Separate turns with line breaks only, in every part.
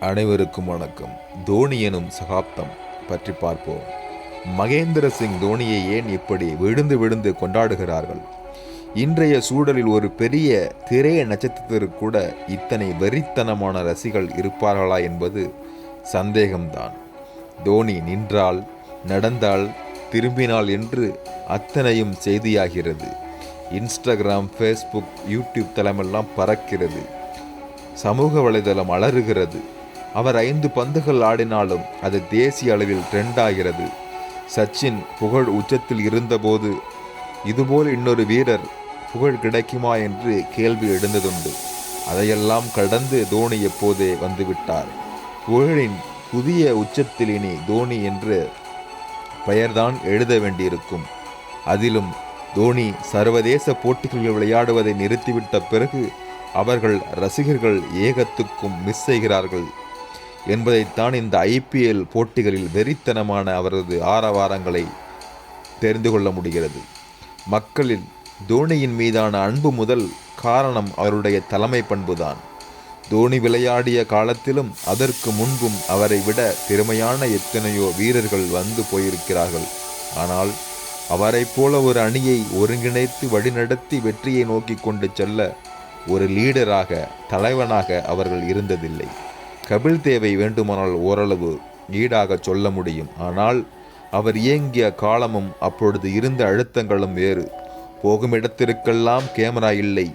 அனைவருக்கும் வணக்கம். தோனி எனும் சகாப்தம் பற்றி பார்ப்போம். மகேந்திர சிங் தோனியை ஏன் இப்படி விழுந்து விழுந்து கொண்டாடுகிறார்கள்? இன்றைய சூழலில் ஒரு பெரிய திரைய நட்சத்திரத்திற்கு கூட இத்தனை வெறித்தனமான ரசிகள் இருப்பார்களா என்பது சந்தேகம்தான். தோனி நின்றால் நடந்தால் திரும்பினாள் என்று அத்தனையும் செய்தியாகிறது. இன்ஸ்டாகிராம் ஃபேஸ்புக் யூடியூப் தளமெல்லாம் பறக்கிறது. சமூக வலைதளம் அலறுகிறது. அவர் ஐந்து பந்துகள் ஆடினாலும் அது தேசிய அளவில் ட்ரெண்ட் ஆகிறது. சச்சின் புகழ் உச்சத்தில் இருந்தபோது இதுபோல் இன்னொரு வீரர் புகழ் கிடைக்குமா? என்று கேள்வி எழுந்ததுண்டு. அதையெல்லாம் கடந்து தோனி எப்போதே வந்துவிட்டார். புகழின் புதிய உச்சத்தில் இனி தோனி என்று பெயர்தான் எழுத வேண்டியிருக்கும். அதிலும் தோனி சர்வதேச போட்டிகளில் விளையாடுவதை நிறுத்திவிட்ட பிறகு அவர்கள் ரசிகர்கள் ஏகத்துக்கும் மிஸ் செய்கிறார்கள். என்பதைத்தான் இந்த ஐபிஎல் போட்டிகளில் வெறித்தனமான அவரது ஆரவாரங்களை தெரிந்து கொள்ள முடிகிறது. மக்களில் தோனியின் மீதான அன்பு முதல் காரணம் அவருடைய தலைமை பண்புதான். தோனி விளையாடிய காலத்திலும் அதற்கு முன்பும் அவரை விட திறமையான எத்தனையோ வீரர்கள் வந்து போயிருக்கிறார்கள். ஆனால் அவரைப் போல ஒரு அணியை ஒருங்கிணைத்து வழிநடத்தி வெற்றியை நோக்கி கொண்டு செல்ல ஒரு லீடராக தலைவனாக அவர்கள் இருந்ததில்லை. கபில் தேவை வேண்டுமானால் ஓரளவு ஈடாக சொல்ல முடியும். ஆனால் அவர் இயங்கிய காலமும் அப்பொழுது இருந்த அழுத்தங்களும் வேறு. போகும் இடத்திற்கெல்லாம் கேமரா இல்லை.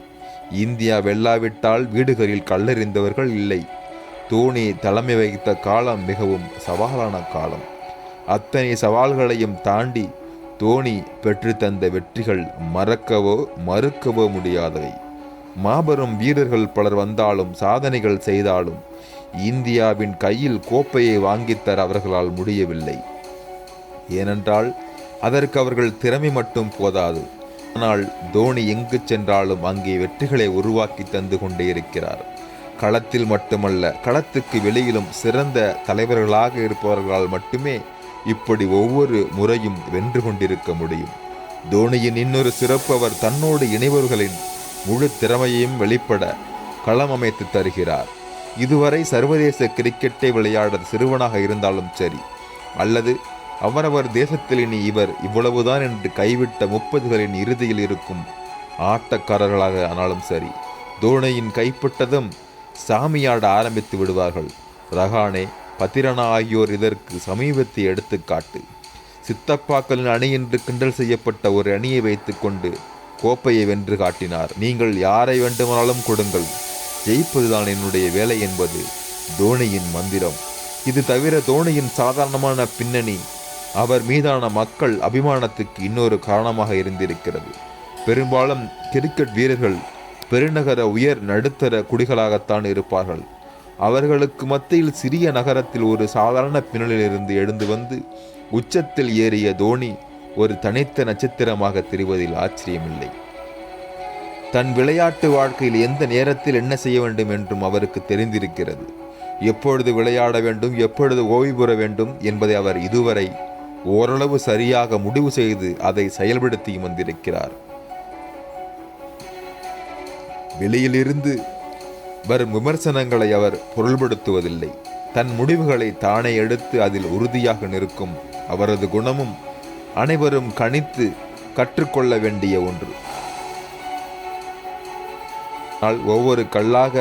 இந்தியா வெல்லாவிட்டால் வீடுகளில் கல்லறிந்தவர்கள் இல்லை. தோனி தலைமை வகித்த காலம் மிகவும் சவாலான காலம். அத்தனை சவால்களையும் தாண்டி தோனி பெற்றுத்தந்த வெற்றிகள் மறக்கவோ மறுக்கவோ முடியாதவை. மாபெரும் வீரர்கள் பலர் வந்தாலும் சாதனைகள் செய்தாலும் இந்தியாவின் கையில் கோப்பையை வாங்கித்தர அவர்களால் முடியவில்லை. ஏனென்றால் அதற்கு அவர்கள் திறமை மட்டும் போதாது. ஆனால் தோனி எங்கு சென்றாலும் அங்கே வெற்றிகளை உருவாக்கி தந்து கொண்டே இருக்கிறார். களத்தில் மட்டுமல்ல களத்துக்கு வெளியிலும் சிறந்த தலைவர்களாக இருப்பவர்களால் மட்டுமே இப்படி ஒவ்வொரு முறையும் வென்று கொண்டிருக்க முடியும். தோனியின் இன்னொரு சிறப்பு அவர் தன்னோடு இணைவர்களின் முழு திறமையையும் வெளிப்பட களம் அமைத்து தருகிறார். இதுவரை சர்வதேச கிரிக்கெட்டை விளையாட சிறுவனாக இருந்தாலும் சரி அல்லது அவரவர் தேசத்தில் இனி இவர் இவ்வளவுதான் என்று கைவிட்ட முப்பதுகளின் இறுதியில் இருக்கும் ஆட்டக்காரர்களாக ஆனாலும் சரி தோனியின் கைப்பட்டதும் சாமியாட ஆரம்பித்து விடுவார்கள். ரஹானே பத்திரனா ஆகியோர் இதற்கு சமீபத்திய எடுத்துக்காட்டு. சித்தப்பாக்களின் அணி என்று கிண்டல் செய்யப்பட்ட ஒரு அணியை வைத்துக்கொண்டு கோப்பையை வென்று காட்டினார். நீங்கள் யாரை வேண்டுமானாலும் கொடுங்கள். ஜெயிப்பதுதான் என்னுடைய வேலை என்பது தோனியின் மந்திரம். இது தவிர தோனியின் சாதாரணமான பின்னணி அவர் மீதான மக்கள் அபிமானத்துக்கு இன்னொரு காரணமாக இருந்திருக்கிறது. பெரும்பாலும் கிரிக்கெட் வீரர்கள் பெருநகர உயர் நடுத்தர குடிகளாகத்தான் இருப்பார்கள். அவர்களுக்கு மத்தியில் சிறிய நகரத்தில் ஒரு சாதாரண பின்னலிலிருந்து எழுந்து வந்து உச்சத்தில் ஏறிய தோனி ஒரு தனித்த நட்சத்திரமாக தெரிவதில் ஆச்சரியமில்லை. தன் விளையாட்டு வாழ்க்கையில் எந்த நேரத்தில் என்ன செய்ய வேண்டும் என்றும் அவருக்கு தெரிந்திருக்கிறது. எப்பொழுது விளையாட வேண்டும் எப்பொழுது ஓய்வு பெற வேண்டும் என்பதை அவர் இதுவரை ஓரளவு சரியாக முடிவு செய்து அதை செயல்படுத்தியும் வந்திருக்கிறார். வெளியிலிருந்து வரும் விமர்சனங்களை அவர் பொருள்படுத்துவதில்லை. தன் முடிவுகளை தானே எடுத்து அதில் உறுதியாக நிற்கும் அவரது குணமும் அனைவரும் கணித்து கற்றுக்கொள்ள வேண்டிய ஒன்று. ஆனால் ஒவ்வொரு கல்லாக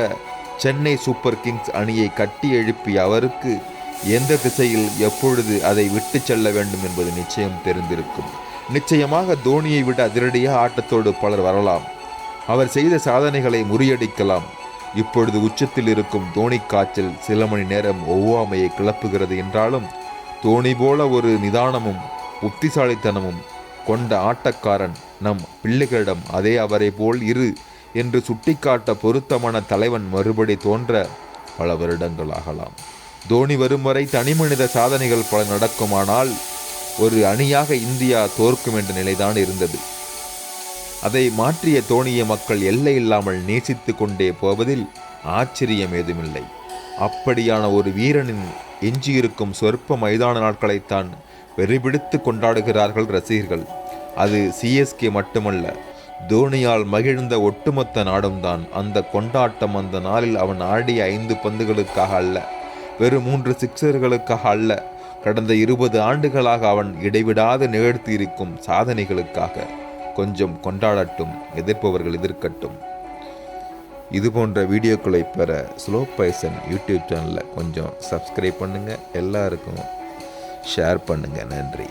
சென்னை சூப்பர் கிங்ஸ் அணியை கட்டி எழுப்பிய அவருக்கு எந்த திசையில் எப்பொழுது அதை விட்டு செல்ல வேண்டும் என்பது நிச்சயம் தெரிந்திருக்கும். நிச்சயமாக தோனியை விட அதிரடியாக ஆட்டத்தோடு பலர் வரலாம். அவர் செய்த சாதனைகளை முறியடிக்கலாம். இப்பொழுது உச்சத்தில் இருக்கும் தோனி காய்ச்சல் சில மணி நேரம் ஒவ்வாமையை கிளப்புகிறது என்றாலும் தோனி போல ஒரு நிதானமும் புத்திசாலித்தனமும் கொண்ட ஆட்டக்காரன் நம் பிள்ளைகளிடம் அதே அவரை போல் இரு என்று சுட்டிக்காட்ட பொருத்தமான தலைவன் மறுபடி தோன்ற பல வருடங்கள் ஆகலாம் தோனி வரும் வரை தனிமனித சாதனைகள் பல நடக்குமானால் ஒரு அணியாக இந்தியா தோற்கும் என்ற நிலைதான் இருந்தது. அதை மாற்றிய தோனிய மக்கள் எல்லை இல்லாமல் நேசித்து கொண்டே போவதில் ஆச்சரியம் ஏதுமில்லை. அப்படியான ஒரு வீரனின் எஞ்சியிருக்கும் சொற்ப மைதான நாட்களைத்தான் வெறிபிடித்து கொண்டாடுகிறார்கள் ரசிகர்கள். அது சிஎஸ்கே மட்டுமல்ல தோனியால் மகிழ்ந்த ஒட்டுமொத்த நாடும் தான் அந்த கொண்டாட்டம் அந்த நாளில் அவன் ஆடிய ஐந்து பந்துகளுக்காக அல்ல வெறும் மூன்று சிக்ஸர்களுக்காக அல்ல. கடந்த இருபது ஆண்டுகளாக அவன் இடைவிடாது நிகழ்த்தியிருக்கும் சாதனைகளுக்காக கொஞ்சம் கொண்டாடட்டும் எதிர்ப்பவர்கள் எதிர்க்கட்டும். இது போன்ற வீடியோக்களை பெற ஸ்லோ பைசன் யூடியூப் சேனலை கொஞ்சம் சப்ஸ்கிரைப் பண்ணுங்கள் எல்லாருக்கும் ஷேர் பண்ணுங்கள் நன்றி.